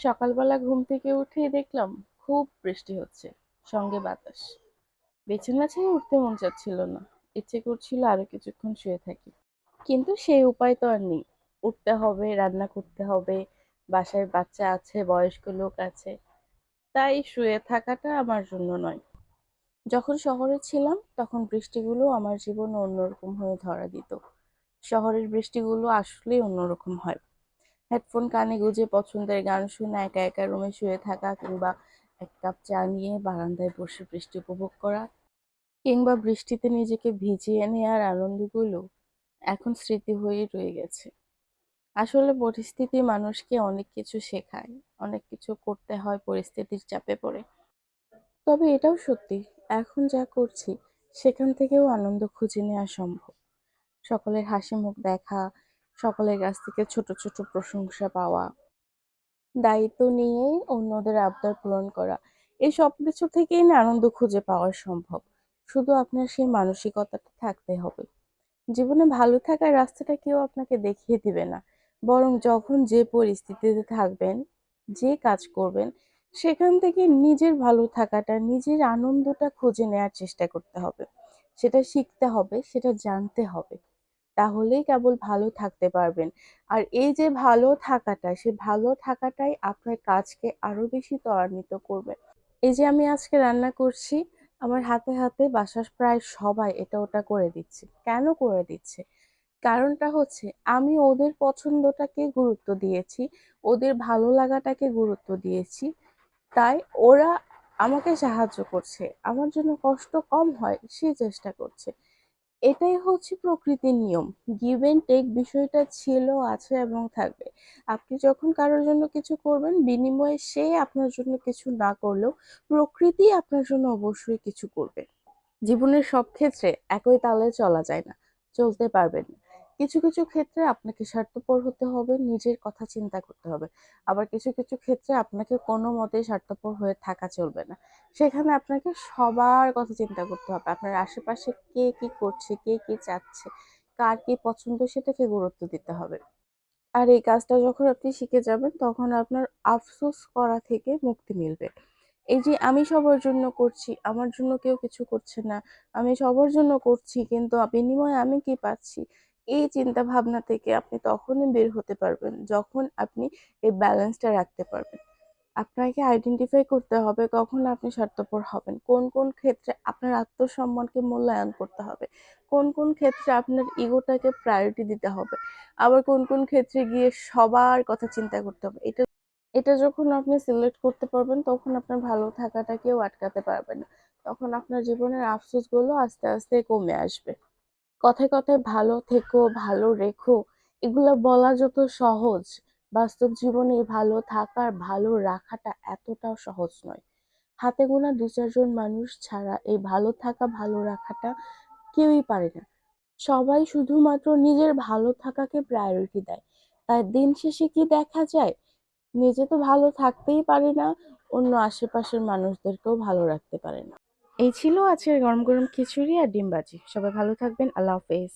সকালবেলা ঘুম থেকে উঠেই দেখলাম খুব বৃষ্টি হচ্ছে, সঙ্গে বাতাস। বিছানা ছেড়ে উঠতে মন চাচ্ছিল না, ইচ্ছে করছিল আরও কিছুক্ষণ শুয়ে থাকি। কিন্তু সেই উপায় তো আর নেই, উঠতে হবে, রান্না করতে হবে, বাসায় বাচ্চা আছে, বয়স্ক লোক আছে, তাই শুয়ে থাকাটা আমার জন্য নয়। যখন শহরে ছিলাম, তখন বৃষ্টিগুলো আমার জীবনে অন্যরকম হয়ে ধরা দিত। শহরের বৃষ্টিগুলো আসলেই অন্যরকম হয়। হেডফোন কানে গুঁজে পছন্দের গান শুনে একা একা রুমে শুয়ে থাকা কিংবা এক কাপ চা নিয়ে বারান্দায় বসে বৃষ্টি উপভোগ করা কিংবা বৃষ্টিতে নিজেকে ভিজিয়ে নেওয়ার আনন্দগুলো এখন স্মৃতি হয়েই রয়ে গেছে। আসলে পরিস্থিতি মানুষকে অনেক কিছু শেখায়, অনেক কিছু করতে হয় পরিস্থিতির চাপে পড়ে। তবে এটাও সত্যি, এখন যা করছি, সেখান থেকেও আনন্দ খুঁজে নেওয়া সম্ভব। সকলের হাসি মুখ দেখা সকলের কাছ থেকে ছোট ছোট প্রশংসা পাওয়া। দায়িত্ব নিয়েই অন্যদের আবদার পূরণ করা। এই সব কিছু থেকেই না আনন্দ খুঁজে পাওয়া সম্ভব। শুধু আপনার সেই মানসিকতাটা থাকতে হবে। জীবনে ভালো থাকার রাস্তাটা কেউ আপনাকে দেখিয়ে দিবে না। বরং যখন যে পরিস্থিতিতে থাকবেন, যে কাজ করবেন, সেখান থেকে নিজের ভালো থাকাটা, নিজের আনন্দটা খুঁজে নেওয়ার চেষ্টা করতে হবে। সেটা শিখতে হবে, সেটা জানতে হবে। তাহলেই কেবল ভালো থাকতে পারবেন। আর এই যে ভালো থাকাটা, সে ভালো থাকাটাই আপনার কাজকে আরও বেশি ত্বরান্বিত করবে। এই যে আমি আজকে রান্না করছি, আমার হাতে হাতে বাসার প্রায় সবাই এটা ওটা করে দিচ্ছে। কেন করে দিচ্ছে? কারণটা হচ্ছে, আমি ওদের পছন্দটাকে গুরুত্ব দিয়েছি, ওদের ভালো লাগাটাকে গুরুত্ব দিয়েছি, তাই ওরা আমাকে সাহায্য করছে। আমার জন্য কষ্ট কম হয়, সে চেষ্টা করছে। এটাই হচ্ছে প্রকৃতির নিয়ম। গিভ এন্ড টেক বিষয়টা ছিল, আছে এবং থাকবে। আপনি যখন কারোর জন্য কিছু করবেন, বিনিময়ে সে আপনার জন্য কিছু না করলেও প্রকৃতি আপনার জন্য অবশ্যই কিছু করবে। জীবনের সব ক্ষেত্রে একই তালে চলা যায় না, চলতে পারবেন না। কিছু কিছু ক্ষেত্রে আপনাকে স্বার্থপর হতে হবে, নিজের কথা চিন্তা করতে হবে। আবার কিছু কিছু ক্ষেত্রে আপনাকে কোনো মতেই স্বার্থপর হয়ে থাকা চলবে না। সেখানে আপনাকে সবার কথা চিন্তা করতে হবে। আপনার আশেপাশে কে কি করছে, কে কি চাচ্ছে, কার কি পছন্দ সেটাকে গুরুত্ব দিতে হবে। আর এই কাজটা যখন আপনি শিখে যাবেন, তখন আপনার আফসোস করা থেকে মুক্তি মিলবে। এই যে আমি সবার জন্য করছি, আমার জন্য কেউ কিছু করছে না, আমি সবার জন্য করছি, কিন্তু বিনিময়ে আমি কি পাচ্ছি এই চিন্তা ভাবনা থেকে আপনি তখনই বের হতে পারবেন, যখন আপনি এই ব্যালেন্সটা রাখতে পারবেন। আপনাকে আইডেন্টিফাই করতে হবে কখন আপনি স্বার্থপর হবেন, কোন কোন ক্ষেত্রে আপনার আত্মসম্মানকে মূল্যায়ন করতে হবে, কোন কোন ক্ষেত্রে আপনার ইগোটাকে প্রায়োরিটি দিতে হবে, আবার কোন কোন ক্ষেত্রে গিয়ে সবার কথা চিন্তা করতে হবে। এটা এটা যখন আপনি সিলেক্ট করতে পারবেন, তখন আপনার ভালো থাকাটা কেউ আটকাতে পারবে না। তখন আপনার জীবনের আফসোসগুলো আস্তে আস্তে কমে আসবে। কথায় কথায় ভালো থেকো, ভালো রেখো। এগুলো বলা যত সহজ। বাস্তব জীবনে ভালো থাকার ভালো রাখাটা এতটাও সহজ নয়। হাতে গোনা দু চারজন মানুষ ছাড়া এই ভালো থাকা, ভালো রাখাটা কেউই পারে না। সবাই শুধুমাত্র নিজের ভালো থাকাকে প্রায়োরিটি দেয়। তাই দিন শেষে কি দেখা যায়? নিজে তো ভালো থাকতেই পারে না, অন্য আশেপাশের মানুষদেরকেও ভালো রাখতে পারে না। এই ছিল আজকের গরম গরম খিচুড়ি আর ডিম বাজি। সবাই ভালো থাকবেন। আল্লাহ হাফেজ।